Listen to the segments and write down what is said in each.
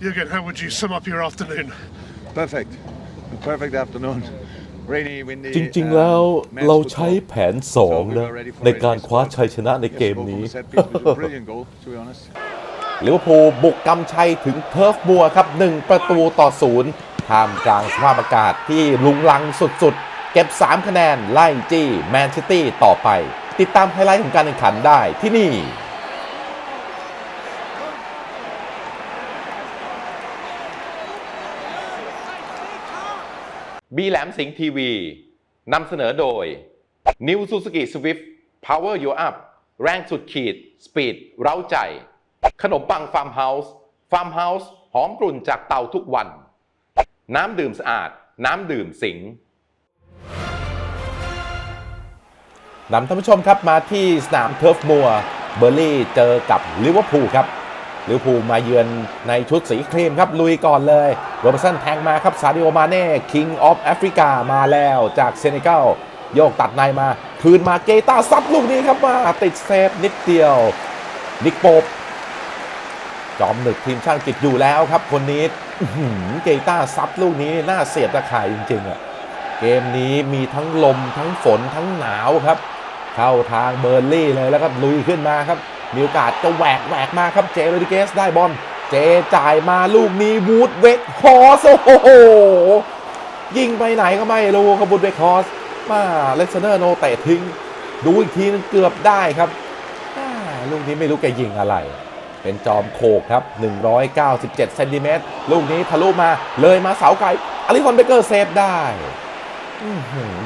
Jürgen, how would you sum up your afternoon? Perfect. A perfect afternoon. Rainy, windy. จริงๆ แล้ว uh, men's เราใช้ football. แผน 2 นะ ในการคว้าชัยชนะในเกม Yes, นี้ both of the set piece was a brilliant goal, to be honest. ลิเวอร์พูลบุกกำชัยถึงเทิร์ฟบัวครับ 1 ประตูต่อศูนย์ท่ามกลางสภาพอากาศที่ลุงลังสุดๆ เก็บ 3 คะแนน ไล่จี้แมนซิตี้ต่อไป ติดตามไฮไลท์ของการแข่งขันได้ที่นี่ บีแหลมสิงห์ทีวีนำเสนอโดย New Suzuki Swift Power You Up แรงสุดขีด สปีด เร้าใจ ขนมปังฟาร์มเฮาส์ฟาร์มเฮาส์หอมกลุ่นจากเตาทุกวัน น้ำดื่มสะอาด น้ำดื่มสิงห์นำท่านผู้ชมครับมาที่สนามเทิร์ฟมัวเบอร์ลี่เจอกับลิเวอร์พูลครับ ลิเวอร์พูลมาเยือนในชุดสีครีมครับ ลุยก่อนเลยโรเบร์ตสันแทงมาครับซาดิโอมาเน่ King of Africa มาแล้วจากเซเนกัลโยกตัดในมา คืนมาเกตาซับลูกนี้ครับมาติดเซฟนิดเดียว นิกโปบจอมหนึกทีมชาติอังกฤษอยู่แล้วครับ คนนี้เกตาซับลูกนี้น่าเสียดตะข่ายจริงๆอะเกมนี้มีทั้งลมทั้งฝนทั้งหนาวครับ เข้าทางเบอร์ลี่เลยแล้วก็ลุยขึ้นมาครับ มีโอกาสจะแหวกแหวกมาครับเจโรดิเกสได้บอลเจจ่ายมาลูกนี้วูดเวกฮอสโอ้โหยิงไปไหนก็ไม่รู้ครับวูดเวกฮอสมาเลสเนอร์โนเตะทิ้ง ดูอีกทีนึงเกือบได้ครับลูกนี้ไม่รู้แกยิงอะไร เป็นจอมโขกครับ 197เซนติเมตรลูกนี้ทะลุมาเลยมาเสาไกลอลิคอนเบเกอร์เซฟได้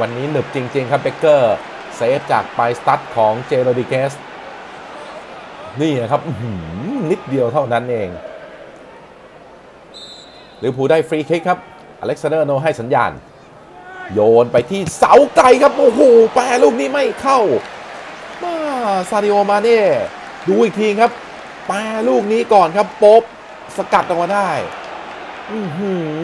วันนี้หนึบจริง ๆ ครับเบเกอร์เซฟจากไปสตัดของเจโรดิเกส นี่นะครับนิดเดียวเท่านั้นเองลิเวอร์พูลได้ฟรีคิกครับ อเล็กซานเดอร์โนให้สัญญาณ โยนไปที่เสาไกลครับ โอ้โหแปรลูกนี้ไม่เข้า มาซาดิโอมาเน่ดูอีกทีครับ แปรลูกนี้ก่อนครับโป๊บสกัดออกมาได้อื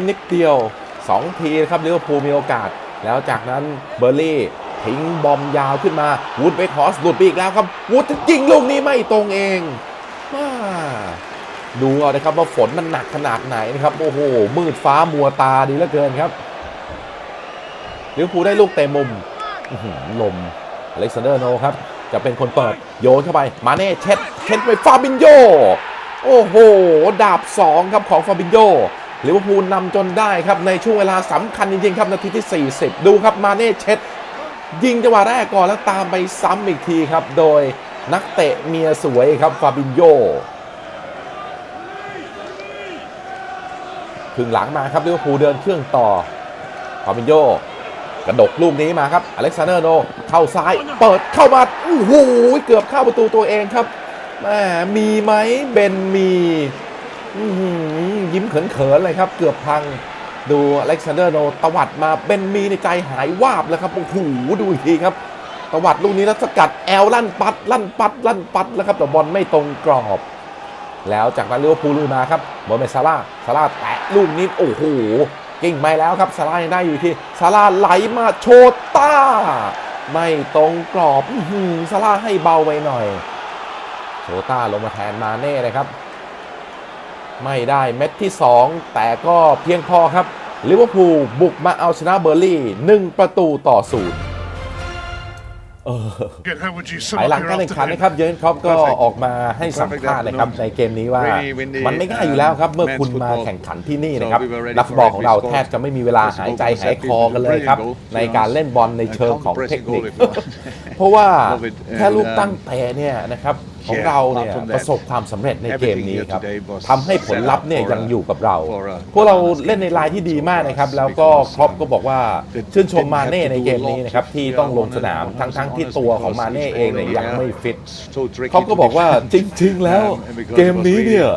นิดเดียว 2 ทีครับลิเวอร์พูลมีโอกาส แล้วจากนั้นเบอร์ลี่ ทิ้งบอมยาวขึ้นมา วูดเวคฮอสหลุดไปอีกแล้วครับ วูดยิงลูกนี้ไม่ตรงเองมาดูเอานะครับว่าฝนมันหนักขนาดไหนนะครับ โอ้โห มืดฟ้ามัวตาดีเหลือเกินครับลิเวอร์พูลได้ลูกเตะมุมลมอเล็กซานเดอร์โนครับ จะเป็นคนเปิดโยนเข้าไป มาเน่เช็ดเช็ดไปฟาบินโยโอ้โห ดาบ 2 ครับของฟาบินโยลิเวอร์พูลนำจนได้ครับ ในช่วงเวลาสำคัญจริงๆครับ นาทีที่ 40 ดูครับมาเน่เช็ด ยิงจังหวะแรกก่อนแล้วตามไปซ้ำอีกทีครับ โดยนักเตะเมียสวยครับฟาบินโยครึ่งหลังมาครับลิเวอร์พูลเดินเครื่องต่อฟาบินโยกระดกลูกนี้มาครับ อเล็กซานเดอร์โน เข้าซ้าย เปิดเข้ามาโอ้โหเกือบเข้าประตูตัวเองครับแหมมีไหมเบนมียิ้มเขินๆเลยครับ เกือบพัง ดูอเล็กซานเดอร์โนตวัดมาเบนมีในใจหายวาบแล้วครับโอ้โหดูอีกทีครับตวัดลูกนี้แล้วสกัดแอลลั่นปัด ลั่นปัด ลั่นปัดแล้วครับแต่บอลไม่ตรงกรอบ แล้วจากนั้นลิเวพูลุยมาครับโมเมดซาร่าซาร่าแตะลูกนี้โอ้โหกิ่งไปแล้วครับซาร่ายังได้อยู่ที่ซาร่าไหลมาโชต้า ไม่ตรงกรอบซาร่าให้เบาไปหน่อย โชต้าลงมาแทนมาเน่เลยครับ ไม่ได้เม็ดที่ 2 แต่ก็เพียงพอครับลิเวอร์พูลบุกมาเอาชนะเบอร์ลี่1ประตูต่อศูนย์เออ Jürgen, how would you sum ภายหลั up ง your การแข่งขัน afternoon? นะครับเยอร์เกนครอปก็ Perfect ออกมาให้สัมภาษณ์นะครับในเกมนี้ว่า Rainy, windy, มันไม่ง่ายอยู่แล้วครับ เมื่อคุณมา men's football แข่งขันที่นี่นะครับ So we were ready นักฟุตบอล for it. ของเรา We scored. แทบจะไม่มีเวลาหายใจหายคอกันเลยครับ ในการเล่นบอลในเชิงของเทคนิค เพราะว่า Love it. แค่ลูก And, um, ตั้งเตะเนี่ยนะครับ ของ yeah, เราเนี่ย apart from that, ประสบความสำเร็จในเกมนี้ครับ everything here today was ทำให้ผลลัพธ์เนี่ย set up for ยังอยู่กับเรา for a พวกเรา balance เล่นในลายที่ดีมากนะครับ แล้วก็ครอปก็บอกว่าชื่นชมมาเน่ในเกมนี้นะครับที่ต้องลงสนามทั้งๆที่ตัวของมาเน่เองเนี่ยยังไม่ฟิตเขาก็บอกว่าจริง ๆ แล้วเกมนี้เนี่ย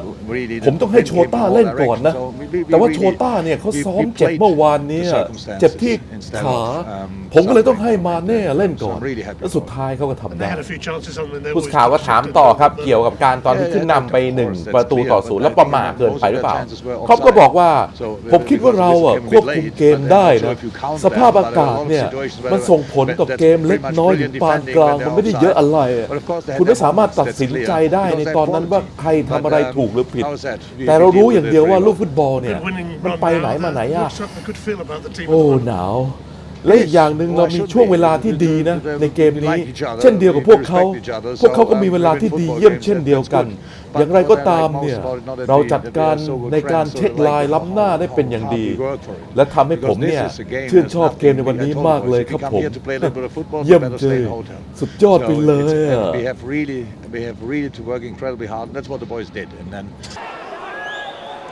ผมต้องให้โชต้าเล่นก่อนนะ we- we แต่ว่า really- โชต้าเนี่ยเขา we- ซ้อ we มเจ็บ played เมื่อวานเนี้ the circumstances เจ็บที่ instead ขา of, um, ผมก็เลยต้อง suffering ให้มาเน่เล่นก่อน So I'm really happy แล้วสุด for ท้ายเขาก็ทำ They ได้ had a few chances on and they ผู้ always ข่าวก็ just ถาม didn't ต่อ go ครับ for เกี่ยวกับการตอนที่ Yeah, ขึ้น yeah, นำไป of course, หนึ่ง that's ประตูต่อ clear, ศูนย์ but แล้ว I ประ think มาท most เกินไปหรือเปล่า of the chances were เขาก็ offside. บอกว่า So ผมคิดว่าเราอะ because ควบ we คุม played, เกม but then ได้ also นะ if you count สภาพ them, อากาศ but there are a lot of เนี่ย situations where มันส่งผลกับ that's เกมเล็ก pretty much น้อยถึง brilliant ปาน defending กลาง when มัน they're ไม่ได้เยอะ offside. อะไรอะ But of course they had คุณไม่ their สามารถ moments, ตัด that's สิน clear. ใจได้ Because ใน they ต had อนนั้นว่า quality. ใครทำอะไร But, um, ถูกหรือผิด how is that? We- แต่เรา we deal รู้ with อย่าง it เดียว very ว่า well. ลูกฟุตบอลเนี่ย Good winning มัน run ไปไหน now. มาไหน There อะ looks like a good feel about the team at โอ้ the moment. หนาวและอีกอย่างหนึ่งเรามีช่วงเวลาที่ดีนะในเกมนี้ เช่นเดียวกับพวกเขา พวกเขาก็มีเวลาที่ดีเยี่ยมเช่นเดียวกัน อย่างไรก็ตามเนี่ย เราจัดการในการเช็คลายล้ำหน้าได้เป็นอย่างดี และทำให้ผมเนี่ยชื่นชอบเกมในวันนี้มากเลยครับผม เยี่ยมเลยสุดยอดไปเลยอะ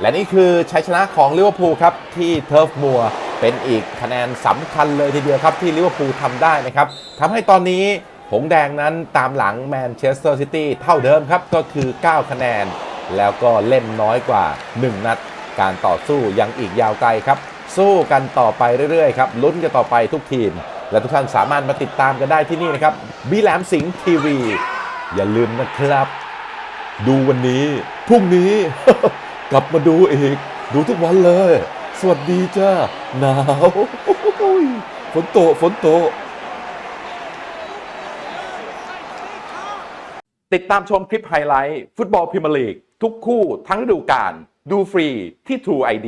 และนี่คือชัยชนะของลิเวอร์พูลครับที่เทิร์ฟมัวเป็นอีกคะแนนสำคัญเลยทีเดียวครับที่ลิเวอร์พูลทำได้นะครับทำให้ตอนนี้หงแดงนั้นตามหลังแมนเชสเตอร์ซิตี้เท่าเดิมครับ ก็คือ 9 คะแนน แล้วก็เล่นน้อยกว่า 1 นัด การต่อสู้ยังอีกยาวไกลครับ สู้กันต่อไปเรื่อยๆครับลุ้นกันต่อไปทุกทีม และทุกท่านสามารถมาติดตามกันได้ที่นี่นะครับบีแหลมสิงห์ทีวี อย่าลืมนะครับ ดูวันนี้พรุ่งนี้ กลับมาดูอีก ดูทุกวันเลย สวัสดีจ้า หนาวฝนโตฝนโตติดตามชมคลิปไฮไลท์ ฟุตบอลพรีเมียร์ลีก ทุกคู่ทั้งฤดูกาลดูฟรีที่ True ID